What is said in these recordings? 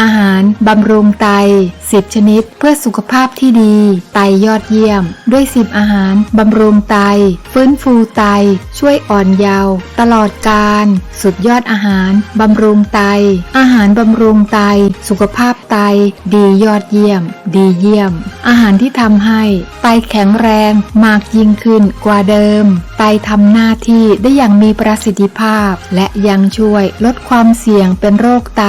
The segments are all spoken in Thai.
อาหารบำรุงไต 10 ชนิด เพื่อสุขภาพที่ดี ไตยอดเยี่ยม ด้วย 10 อาหารบำรุงไต ฟื้นฟูไต ช่วยอ่อนเยาว์ตลอดการ สุดยอดอาหารบำรุงไต อาหารบำรุงไต สุขภาพไต ดียอดเยี่ยม ดีเยี่ยม อาหารที่ทำให้ ไตแข็งแรงมากยิ่งขึ้นกว่าเดิม ไตทำหน้าที่ได้อย่างมีประสิทธิภาพ และยังช่วยลดความเสี่ยงเป็นโรคไต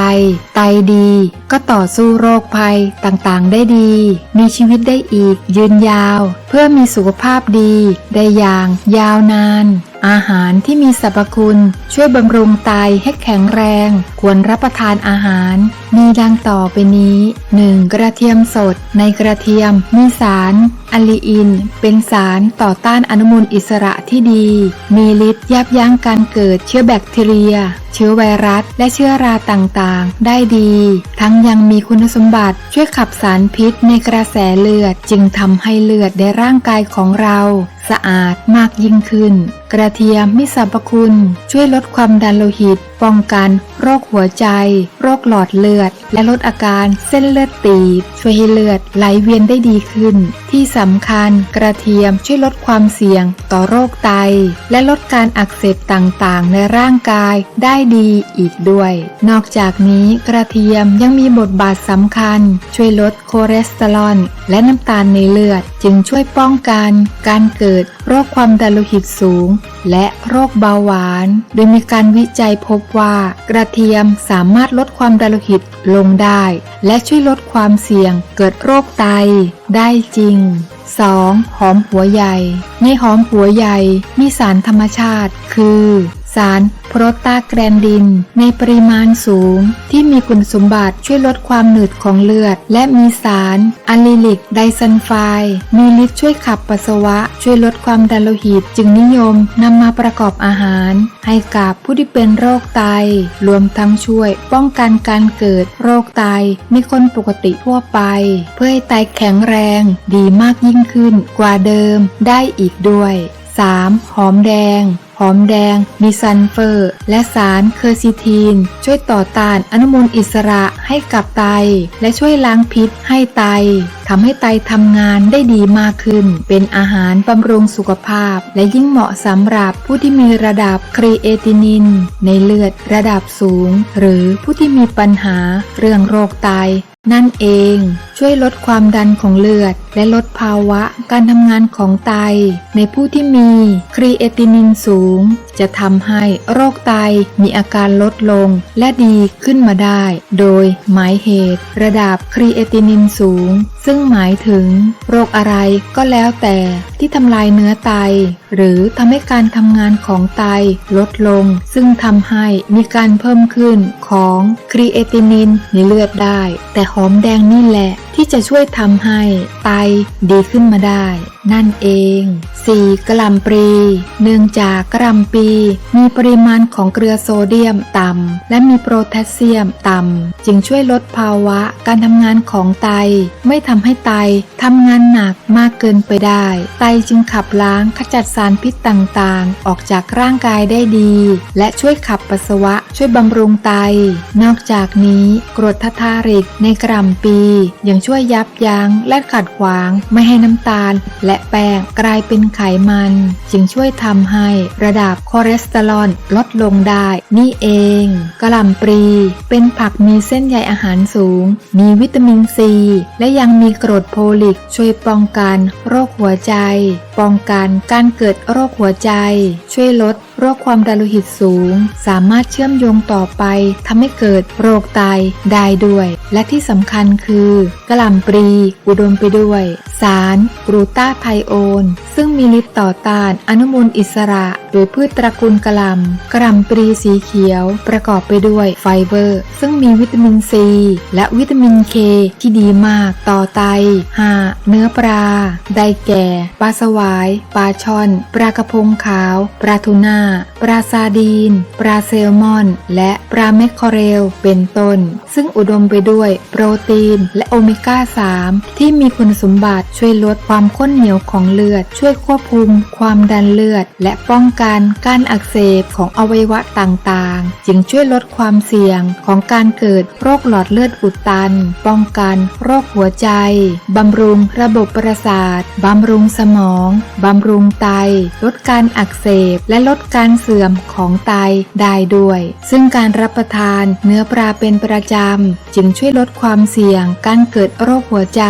ไตดี ก็ต่อสู้โรคภัยต่างๆ ได้ดี มีชีวิตได้อีก ยืนยาว เพื่อมีสุขภาพดี ได้อย่าง ยาวนาน อาหารที่มีสรรพคุณช่วยบำรุงไตให้แข็งแรง ควรรับประทานอาหาร มีดังต่อไปนี้ 1. กระเทียมสด ในกระเทียมมีสารอะลีอิน เป็นสารต่อต้านอนุมูลอิสระที่ดี มีฤทธิ์ยับยั้งการเกิดเชื้อแบคทีเรีย เชื้อไวรัส และเชื้อราต่างๆ ได้ดี ทั้งยังมีคุณสมบัติช่วยขับสารพิษในกระแสเลือด จึงทำให้เลือดในร่างกายของเราสะอาดมากยิ่งขึ้น กระเทียมมีสรรพคุณ ช่วยลดความดันโลหิต ป้องกันโรคหัวใจโรคหลอดเลือด และลดอาการเส้นเลือดตีบ ช่วยให้เลือดไหลเวียนได้ดีขึ้น ที่สำคัญกระเทียมช่วยลดความเสี่ยงต่อโรคไต และลดการอักเสบต่างๆ ในร่างกายได้ดีอีกด้วย นอกจากนี้กระเทียมยังมีบทบาทสำคัญ ช่วยลดคอเลสเตอรอลและน้ำตาลในเลือด จึงช่วยป้องกันการเกิดโรคความดันโลหิตสูง และโรคเบาหวาน โดยมีการวิจัยพบว่ากระเทียมสามารถลดความดันโลหิตลงได้ และช่วยลดความเสี่ยงเกิดโรคไตได้จริง 2. หอมหัวใหญ่ ในหอมหัวใหญ่มีสารธรรมชาติ คือ สารโปรตาแกรนดิน ในปริมาณสูง ที่มีคุณสมบัติช่วยลดความหนืดของเลือด และมีสารอะลิลิกไดซัลไฟด์มีฤทธิ์ช่วยขับปัสสาวะ ช่วยลดความดันโลหิตจึงนิยมนำมาประกอบอาหาร ให้กับผู้ที่เป็นโรคไต รวมทั้งช่วยป้องกันการเกิดโรคไตในคนปกติทั่วไป เพื่อให้ไตแข็งแรงดีมากยิ่งขึ้นกว่าเดิมได้อีกด้วย 3. หอมแดง หอมแดง มีซัลเฟอร์ และสารเคอร์ซิทีน ช่วยต่อต้านอนุมูลอิสระให้กับไต และช่วยล้างพิษให้ไตทำให้ไตทำงานได้ดีมากขึ้น เป็นอาหารบำรุงสุขภาพ และยิ่งเหมาะสำหรับผู้ที่มีระดับครีเอตินิน ในเลือดระดับสูง หรือผู้ที่มีปัญหาเรื่องโรคไต นั่นเองช่วยลดความดันของเลือด และลดภาวะการทำงานของไต ในผู้ที่มีครีเอตินินสูง จะทำให้โรคไตมีอาการลดลงและดีขึ้นมาได้ โดยหมายเหตุ ระดับครีเอตินินสูงซึ่งหมายถึง โรคอะไรก็แล้วแต่ที่ทำลายเนื้อไต หรือทำให้การทำงานของไตลดลง ซึ่งทำให้มีการเพิ่มขึ้นของครีเอตินินในเลือดได้ แต่หอมแดงนี่แหละที่จะช่วยทำให้ไตดีขึ้นมาได้นั่นเอง 4. กระหล่ำปลี เนื่องจากกระหล่ำปี มีปริมาณของเกลือโซเดียมต่ำและมีโพแทสเซียมต่ำจึงช่วยลดภาวะการทำงานของไต ไม่ทำให้ไตทำงานหนักมากเกินไปได้ ไตจึงขับล้างขจัดสารพิษต่างๆ ออกจากร่างกายได้ดี และช่วยขับปัสสาวะช่วยบำรุงไต นอกจากนี้กรดทาทาริกในกระหล่ำปี ยังช่วยยับยั้งและขัดขวางไม่ให้น้ำตาลและแป้งกลายเป็นไขมัน จึงช่วยทำให้ระดับคอเลสเตอรอลลดลงได้นี่เองกระหล่ำปลีเป็นผักมีเส้นใยอาหารสูง มีวิตามินซี และยังมีกรดโพลิกช่วยป้องกันโรคหัวใจ ป้องกันการเกิดโรคหัวใจ ช่วยลด โรคความดันโลหิตสูง สามารถเชื่อมโยงต่อไปทำให้เกิดโรคไตได้ด้วย และที่สำคัญคือกระหล่ำปลีอุดมไปด้วย สารกรูตาไทโอน ซึ่งมีฤทธิ์ต่อต้านอนุมูลอิสระ โดยพืชตระกูลกระหล่ำกระหล่ำปลีสีเขียว ประกอบไปด้วยไฟเบอร์ ซึ่งมีวิตามินซี และวิตามินเคที่ดีมากต่อไตหาเนื้อปลา ได้แก่ ปลาสวาย ปลาช่อน ปลากระพงขาว ปลาทูน่าปลาซาดีน ปลาแซลมอน และปลาแมคเคอเรล เป็นต้น ซึ่งอุดมไปด้วยโปรตีน และโอเมก้า 3 ที่มีคุณสมบัติช่วยลดความข้นเหนียวของเลือด ช่วยควบคุมความดันเลือด และป้องกันการอักเสบของอวัยวะต่างๆ จึงช่วยลดความเสี่ยงของการเกิดโรคหลอดเลือดอุดตัน ป้องกันโรคหัวใจ บำรุงระบบประสาท บำรุงสมอง บำรุงไต ลดการอักเสบและลดการเสื่อมของไตได้ด้วย ซึ่งการรับประทานเนื้อปลาเป็นประจำ จึงช่วยลดความเสี่ยง การเกิดโรคหัวใจ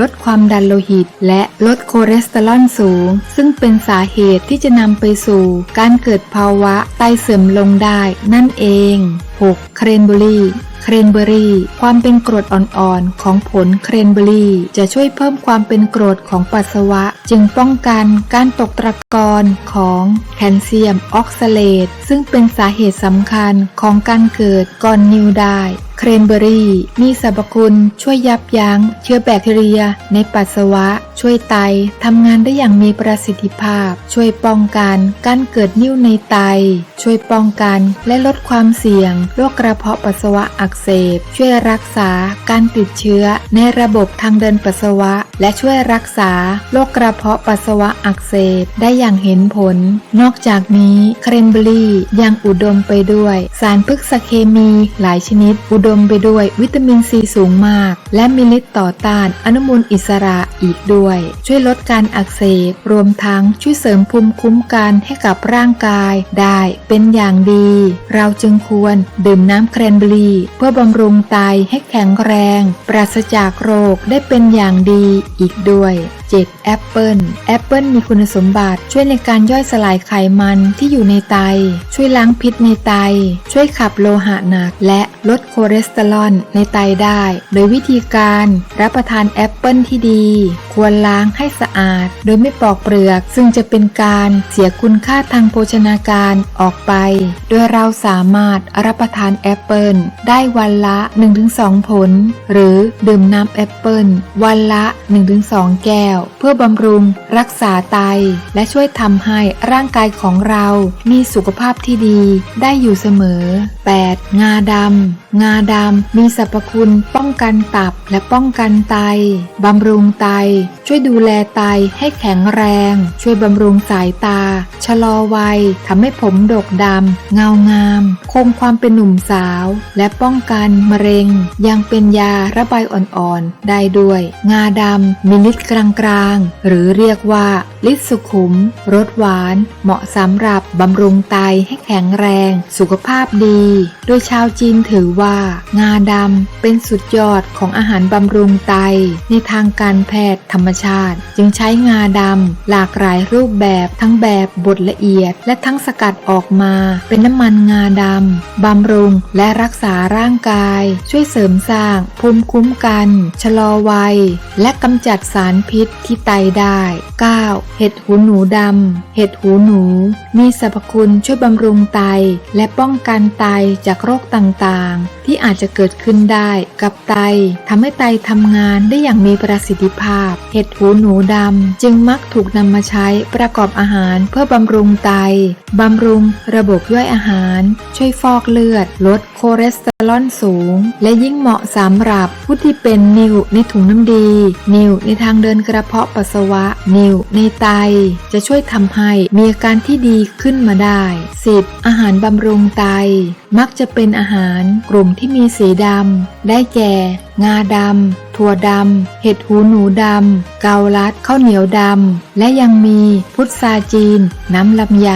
ลดความดันโลหิต และลดคอเลสเตอรอลสูง ซึ่งเป็นสาเหตุที่จะนำไปสู่ การเกิดภาวะไตเสื่อมลงได้นั่นเอง 6. เครนเบอรี่เครนเบอรี่ความเป็นกรดอ่อนๆ ของผลเครนเบอรี่จะช่วยเพิ่มความเป็นกรดของปัสสาวะ จึงป้องกันการตกตะกอนของแคลเซียมออกซาเลตซึ่งเป็นสาเหตุสำคัญของการเกิดกอนนิวได้ ครนเบอรี่ มีสรรพคุณช่วยยับยั้ง เชื้อแบคทีเรีย ในปัสสาวะ ช่วยไตทำงานได้อย่างมีประสิทธิภาพ ช่วยป้องกันการเกิดนิ่วในไต ช่วยป้องกันและลดความเสี่ยงโรคกระเพาะปัสสาวะอักเสบ ช่วยรักษาการติดเชื้อในระบบทางเดินปัสสาวะ และช่วยรักษาโรคกระเพาะปัสสาวะอักเสบได้อย่างเห็นผล นอกจากนี้เครนเบอรี่ยังอุดมไปด้วย สารพฤกษเคมีหลายชนิดอุดมมไปด้วยวิตามินซีสูงมาก และมีฤทธิ์ต่อต้านอนุมูลอิสระอีกด้วย ช่วยลดการอักเสบรวมทั้งช่วยเสริมภูมิคุ้มกันให้กับร่างกายได้เป็นอย่างดี เราจึงควรดื่มน้ำแครนเบอรี่เพื่อบำรุงไตให้แข็งแรง ปราศจากโรคได้เป็นอย่างดีอีกด้วย 7. แอปเปิลแอปเปิลมีคุณสมบัติช่วยในการย่อยสลายไขมันที่อยู่ในไต ช่วยล้างพิษในไต ช่วยขับโลหะหนัก และลดคอเลสเตอรอลในไตได้ โดยวิธีการรับประทานแอปเปิลที่ดีควรล้างให้สะอาด โดยไม่ปอกเปลือก ซึ่งจะเป็นการเสียคุณค่าทางโภชนาการออกไป โดยเราสามารถรับประทานแอปเปิลได้วันละ 1-2 ผล หรือดื่มน้ำแอปเปิลวันละ 1-2 แก้ว เพื่อบำรุง รักษาไต และช่วยทำให้ร่างกายของเรามีสุขภาพที่ดีได้อยู่เสมอ 8. งาดำงาดำมีสรรพคุณป้องกันตับและป้องกันไตบำรุงไต Bye. ช่วยดูแลไตให้แข็งแรง ช่วยบำรุงสายตา ชะลอวัยทำให้ผมดกดำ เงางาม คงความเป็นหนุ่มสาว และป้องกันมะเร็ง ยังเป็นยาระบายอ่อนๆ ได้ด้วย งาดำมีฤทธิ์กลางๆ หรือเรียกว่าฤทธิ์สุขุมรสหวาน เหมาะสำหรับบำรุงไตให้แข็งแรง สุขภาพดี โดยชาวจีนถือว่า งาดำเป็นสุดยอดของอาหารบำรุงไต ในทางการแพทย์ธรรมชาติ จึงใช้งาดำหลากหลายรูปแบบทั้งแบบบดละเอียด และทั้งสกัดออกมา เป็นน้ำมันงาดำบำรุงและรักษาร่างกาย ช่วยเสริมสร้าง ภูมิคุ้มกัน ชะลอวัย และกำจัดสารพิษที่ไตได้ 9. เห็ดหูหนูดำเห็ดหูหนู มีสรรพคุณช่วยบำรุงไตและป้องกันไตจากโรคต่างๆที่อาจจะเกิดขึ้นได้กับไตทำให้ไตทำงานได้อย่างมีประสิทธิภาพ เห็ดหูหนูดำจึงมักถูกนำมาใช้ประกอบอาหารเพื่อบำรุงไตบำรุงระบบย่อยอาหาร ช่วยฟอกเลือด ลดคอเลสเตอรอลสูง และยิ่งเหมาะสำหรับผู้ที่เป็นนิ่วในถุงน้ำดี นิ่วในทางเดินกระเพาะปัสสาวะ นิ่วในไต จะช่วยทำให้มีอาการที่ดีขึ้นมาได้ 10. อาหารบำรุงไต มักจะเป็นอาหารกลุ่มที่มีสีดำ ได้แก่งาดำ ถั่วดำ เห็ดหูหนูดำ เกาลัด ข้าวเหนียวดำ และยังมีพุทราจีน น้ำลำไย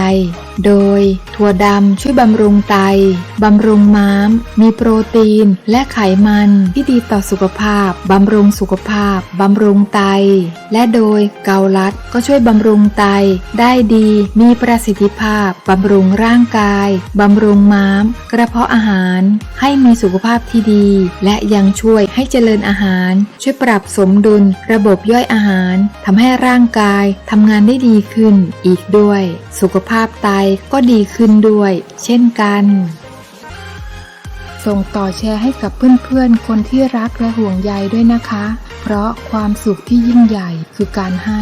โดย ถั่วดำช่วยบำรุงไต บำรุงม้าม มีโปรตีนและไขมันที่ดีต่อสุขภาพ บำรุงสุขภาพ บำรุงไต และโดยเกาลัดก็ช่วยบำรุงไต ได้ดี มีประสิทธิภาพ บำรุงร่างกาย บำรุงม้าม กระเพาะอาหาร ให้มีสุขภาพที่ดี และยังช่วยให้เจริญอาหาร ช่วยปรับสมดุล ระบบย่อยอาหารทำให้ร่างกายทำงานได้ดีขึ้นอีกด้วย สุขภาพไตก็ดีขึ้นด้วย เช่นกัน ส่งต่อแชร์ให้กับเพื่อนๆ คนที่รักและห่วงใยด้วยนะคะ เพราะความสุขที่ยิ่งใหญ่คือการให้